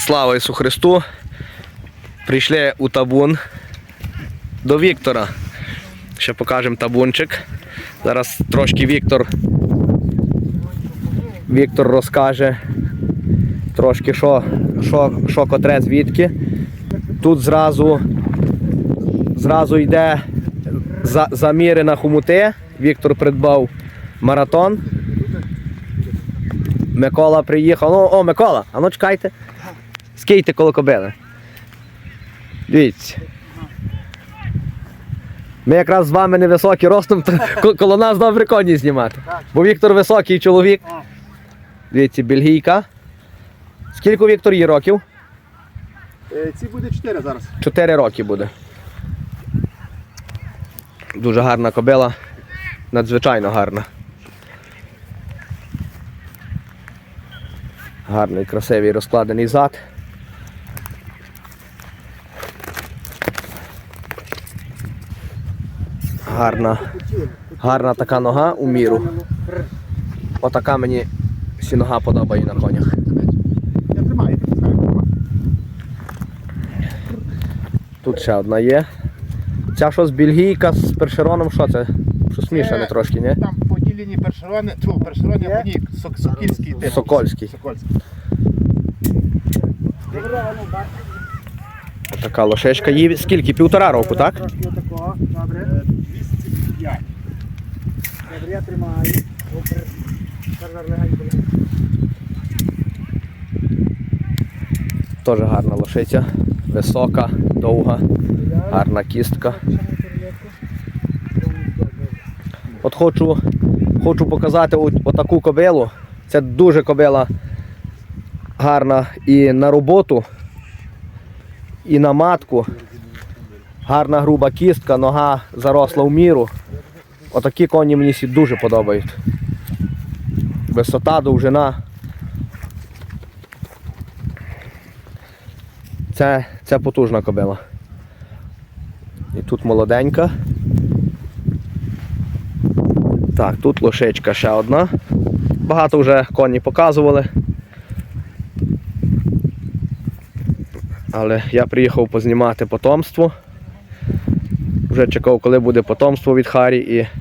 Слава Ісу Христу! Прийшли у табун до Віктора. Ще покажемо табунчик. Зараз трошки Віктор. Віктор розкаже трошки, що, що, що котре звідки. Тут зразу, зразу йде за, заміри на хомути. Віктор придбав маратон. Микола приїхав. Ну, о, Микола, а ну чекайте. Скійте коло кобили. Дивіться. Ми якраз з вами невисокі ростом, то коло нас добре коні знімати. Бо Віктор високий чоловік. Дивіться, бельгійка. Скільки Віктор їй років? Е, Ці буде 4 зараз. Чотири роки буде. Дуже гарна кобила. Надзвичайно гарна. Гарний, красивий розкладений зад. Гарна, гарна така нога у міру. Отака мені всі нога подобає на конях. Тут ще одна є. Ця що з бельгійка з першероном, що це? Що смішане трошки, ні? Там по одній лінії першерони, тьфу, першерони, а по Сок- Сокільський. тип. Сокольський. Сокольський. Така лошечка. Їй скільки? Півтора року, так? Отакого, добре. Е, 205. Добре. Теж гарна лошиця. Висока, довга, гарна кістка. От хочу, хочу показати отаку кобилу. Це дуже кобила гарна і на роботу, і на матку. Гарна груба кістка, нога заросла в міру. Отакі коні мені всі дуже подобають. Висота, довжина. Це, це потужна кобила. І тут молоденька. Так, тут лошечка ще одна. Багато вже коні показували. Але я приїхав познімати потомство. Вже чекав, коли буде потомство від Харі і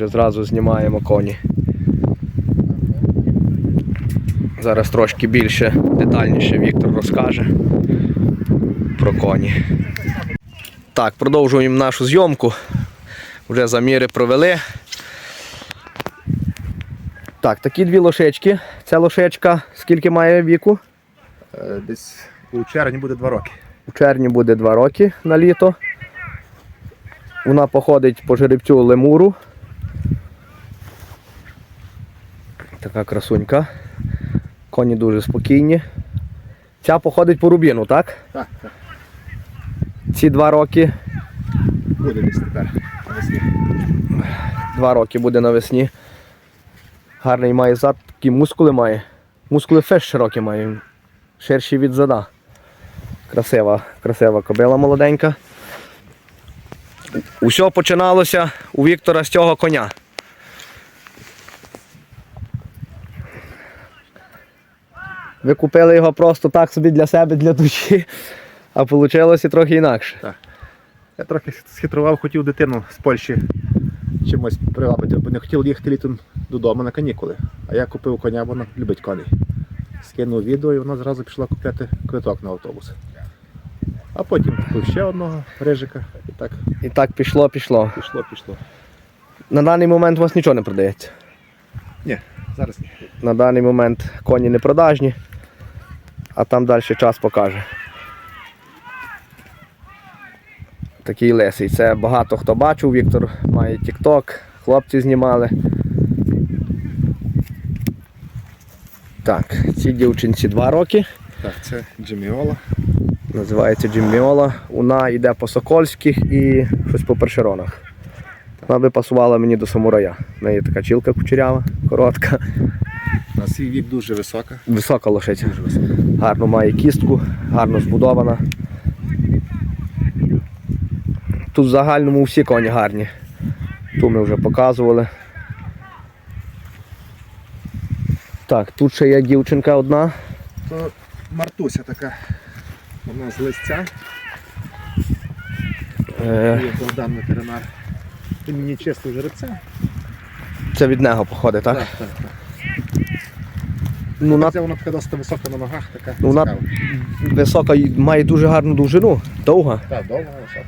вже зразу знімаємо коні. Зараз трошки більше, детальніше Віктор розкаже про коні. Так, продовжуємо нашу зйомку. Вже заміри провели. Так, такі дві лошечки. Ця лошечка скільки має віку? Е, Десь у червні буде 2 роки. У червні буде 2 роки на літо. Вона походить по жеребцю лемуру. Така красунька. Коні дуже спокійні. Ця походить по рубіну, так? Так, так. Ці два роки. Буде десь тепер. навесні. Два роки буде навесні. Гарний має зад, такі мускули має. Мускули феш широкі має. Ширші від зада. Красива, красива кобила молоденька. Усьо починалося у Віктора з цього коня. Ви купили його просто так собі для себе, для душі, а вийшло трохи інакше. Я трохи схитрував, хотів дитину з Польщі чимось привабити, бо не хотів їхати літом додому на канікули. А я купив коня, вона любить коней. Скинув відео і вона зразу пішла купляти квиток на автобус. А потім купив ще одного рижика і так І так пішло, пішло. пішло, пішло. На даний момент у вас нічого не продається. Ні, зараз ні. На даний момент коні не продажні, а там далі час покаже. Такий лисий. Це багато хто бачив. Віктор має TikTok, хлопці знімали. Так, цій дівчинці 2 роки. Так, це Джеміола. Називається Джимміола. Вона йде по Сокольських і щось по першеронах. Вона би пасувала мені до самурая. У неї така чілка кучерява, коротка, На свій вік дуже висока. висока лошиця. Дуже висока. Гарно має кістку, гарно збудована. Тут в загальному всі коні гарні. Ту ми вже показували. Так, тут ще є дівчинка одна. То Мартуся така. Вона з листя. Е, Богдан ветеринар. Він мені чисто жеребця. це від нього походить, так? так, так. Ну, на, Це вона така досить висока на ногах, така Ну, на- цікава. висока і має дуже гарну довжину, довга. Так, довга висока.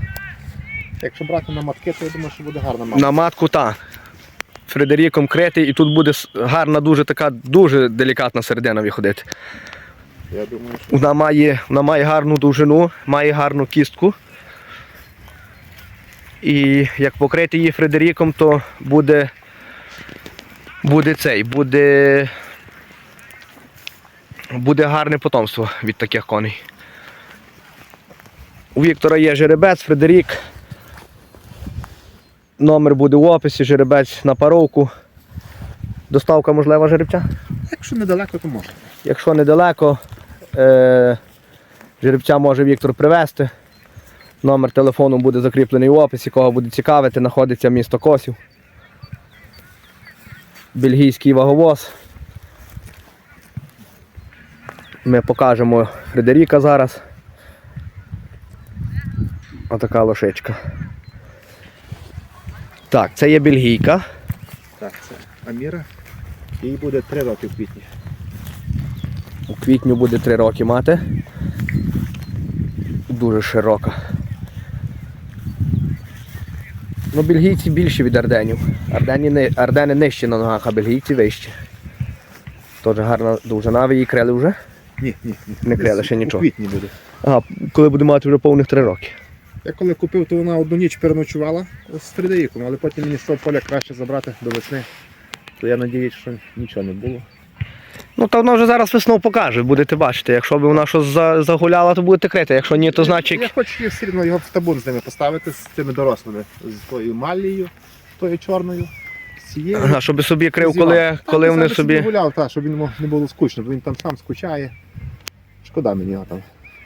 Якщо брати на матки, то я думаю, що буде гарна матка. На матку та. Фредеріком критий, і тут буде гарна, дуже така, дуже делікатна середина виходити. Я думаю, що Вона має, вона має гарну довжину, має гарну кістку. І як покрити її Фредеріком, то буде, буде цей, буде, буде гарне потомство від таких коней. У Віктора є жеребець, Фредерік. Номер буде в описі, жеребець на паровку. Доставка можлива жеребця? якщо недалеко, то можна. Якщо недалеко, е, жеребця може Віктор привезти. Номер телефону буде закріплений в описі, кого буде цікавити, знаходиться місто Косів. Бельгійський ваговоз. Ми покажемо Фредеріка зараз. Отака лошичка. Так, це є бельгійка. Так, це Аміра. Їй буде 3 роки в квітні. У квітню буде 3 роки мати. Дуже широка. Ну, бельгійці більші від арденів. Ардені, ардени нижчі на ногах, а бельгійці вищі. Теж гарна довжина, ви її крили вже. Ні, ні, ні. Не Десь ще У нічого. квітні буде. Ага, коли буде мати вже повних 3 роки. Я коли купив, то вона одну ніч переночувала з Фредеріком, але потім мені з того поля краще забрати до весни. То я надіюсь, що нічого не було. Ну, то воно вже зараз весною покаже, будете бачити. Якщо б вона щось за- загуляла, то будете крити. Якщо ні, то Я значить. хочу все одно його в табун з ними поставити, з цими дорослими, з тою малією, з тою чорною, цією. Ага, щоб собі крив, коли, Так, коли вони собі. гуляв, так, щоб він не було скучно, бо він там сам скучає. Шкода мені його там.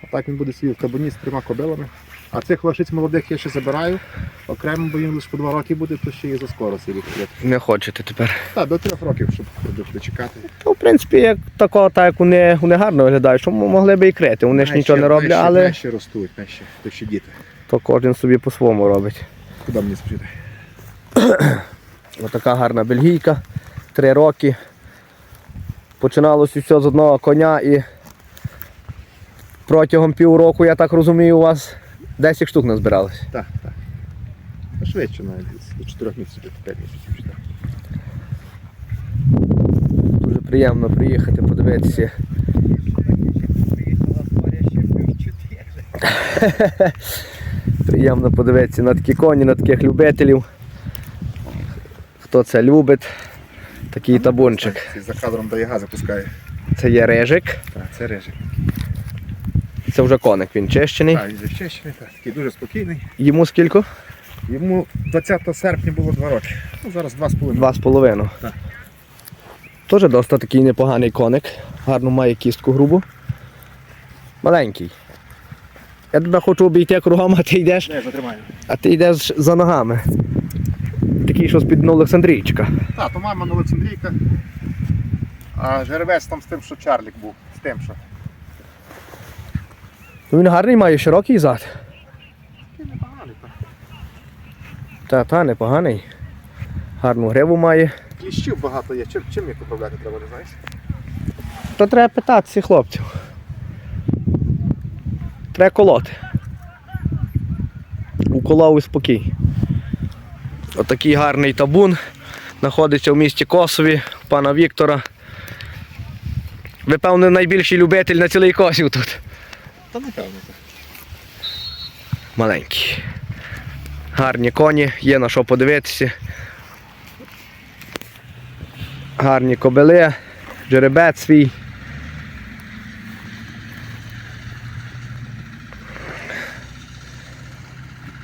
А так він буде собі в кабані з трьома кобилами. А цих лошиць молодих я ще забираю. Окремо, бо їм лише по два роки буде, то ще і за скоро купити. Не хочете тепер. Так, до трьох років, щоб буде чекати. Ну, в принципі, як такого, так як вони, вони гарно виглядають, що могли б і крити. Вони ж нічого не роблять, але Наші ростуть, наші, то ще діти. то кожен собі по-своєму робить. Куди мені сприйти? Отака гарна бельгійка, три роки. Починалось все з одного коня і протягом півроку, я так розумію, у вас 10 штук назбиралось. Так, так. Швидше навіть до 4 місяців, до 5 місяців. так. Дуже приємно приїхати, подивитися. Приємно подивитися на такі коні, на таких любителів. Хто це любить, такий табунчик. За кадром дає газу пускає. Це є режик, Так, це режик. це вже коник, він чищений. Так, він защищений, так, такий дуже спокійний. Йому скільки? Йому 20 серпня було 2 роки. Ну, зараз 2,5. Два з половиною. Так. Теж досить такий непоганий коник. Гарно має кістку грубу. Маленький. Я тебе хочу обійти кругом, а ти йдеш, Не, затримаю. а ти йдеш за ногами. Такий, що з-під Олександрійчика. Так, то мама на Олександрійка. А жеребець там з тим, що Чарлік був. З тим, що. Ну він гарний має широкий зад. Такий непоганий, так. Та, та, непоганий. Гарну гриву має. Кліщів багато є. Чим, чим їх управляти треба, не знаєш? То треба питатися хлопців. Треба колоти. Уколов і спокій. Отакий гарний табун. Знаходиться в місті Косові, у пана Віктора. Ви, певно, найбільший любитель на цілий Косів тут. Та напевно. так. Маленький. Гарні коні, є на що подивитися. Гарні кобили, жеребець свій.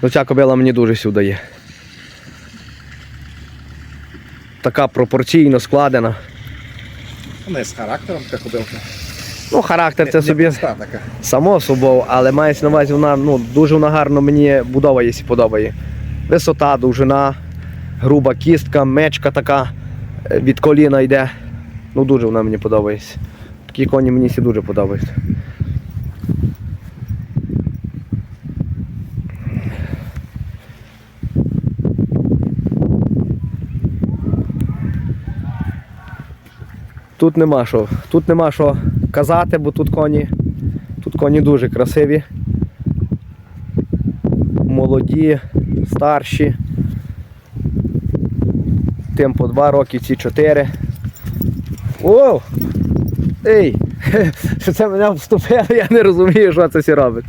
Ну ця кобила мені дуже сюди є. Така пропорційно складена. Вона з характером така ходилка. Ну, характер це собі проста така. само собою, але мається на увазі, вона ну, дуже вона гарно мені будова її подобає. Висота, довжина, груба кістка, мечка така е, від коліна йде. Ну дуже вона мені подобається. Такі коні мені всі дуже подобаються. Тут нема що, тут нема що казати, бо тут коні, тут коні дуже красиві. Молоді, старші. Тим по 2 роки, ці 4. О! Ей! Що це мене вступило, я не розумію, що це всі робить.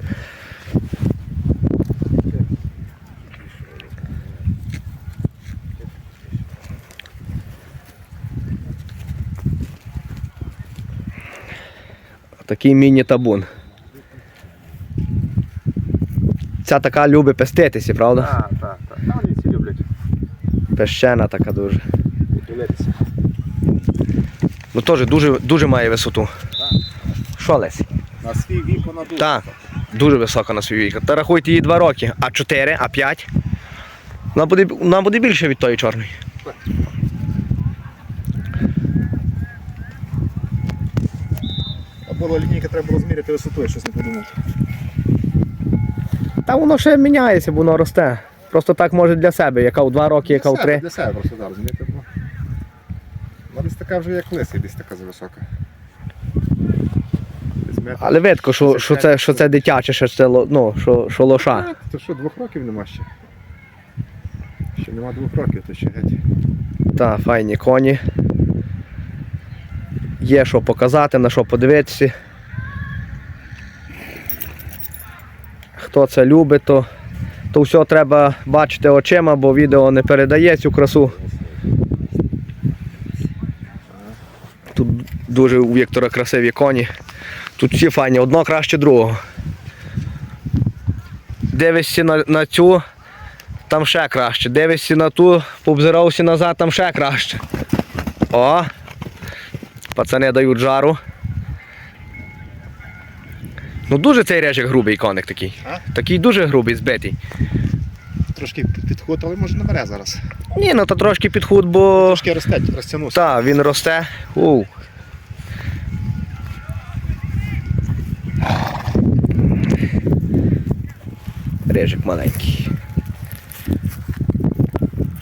Такий міні-табун. Ця така любить пеститися, правда? Так, так, так. Та вони всі люблять Пещена така дуже. дивитися. Ну теж дуже, дуже має висоту. Що Лесь? На свій вік вона дуже. Так, дуже висока на свій вік. Та рахуйте їй 2 роки, а 4, а 5. Вона буде, вона буде більше від тої чорної. А було лінійка, треба було зміряти висоту, я щось не подумав. Та воно ще міняється, бо воно росте. Просто так може для себе, яка у 2 роки, яка у 3. Для себе просто зараз, розумієте? Вона десь така вже як лисий, десь така зависока. Десь метр. Але видко, що, що, це, що це дитяче, що це ло- ну, що, що лоша. А, То що, двох років нема ще? Ще нема двох років, то ще геть. Та, файні коні. Є що показати, на що подивитися. Хто це любить, то, то все треба бачити очима, бо відео не передає цю красу. Тут дуже у Віктора красиві коні. Тут всі файні, одно краще другого. Дивишся на, на цю, там ще краще. Дивишся на ту, пообзирався назад, там ще краще. О! Пацани дають жару. Ну дуже цей режик грубий коник такий. А? Такий дуже грубий, збитий. Трошки підход, але може набере зараз. Ні, ну то трошки підхуд, бо. Трошки росте, розтягнувся. Так, він росте. Ууу. Режик маленький.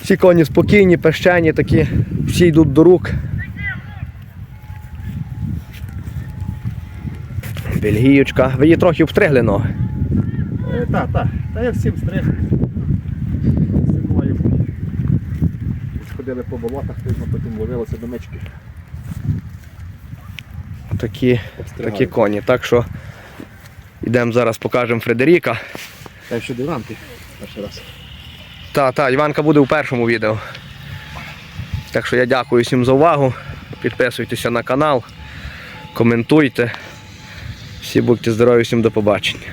Всі коні спокійні, пещені такі, всі йдуть до рук. Бельгіючка. Ви її трохи обстригли ноги. Так, так. Та я всім стриг. Зимою. Ходили по болотах, тижно потім ловилося до мички. Такі, такі коні. Так що йдемо зараз покажемо Фредеріка. Та ще до ранки перший раз. Так, так, Іванка буде у першому відео. Так що я дякую всім за увагу. Підписуйтеся на канал, коментуйте. Всі будьте здорові, всім до побачення.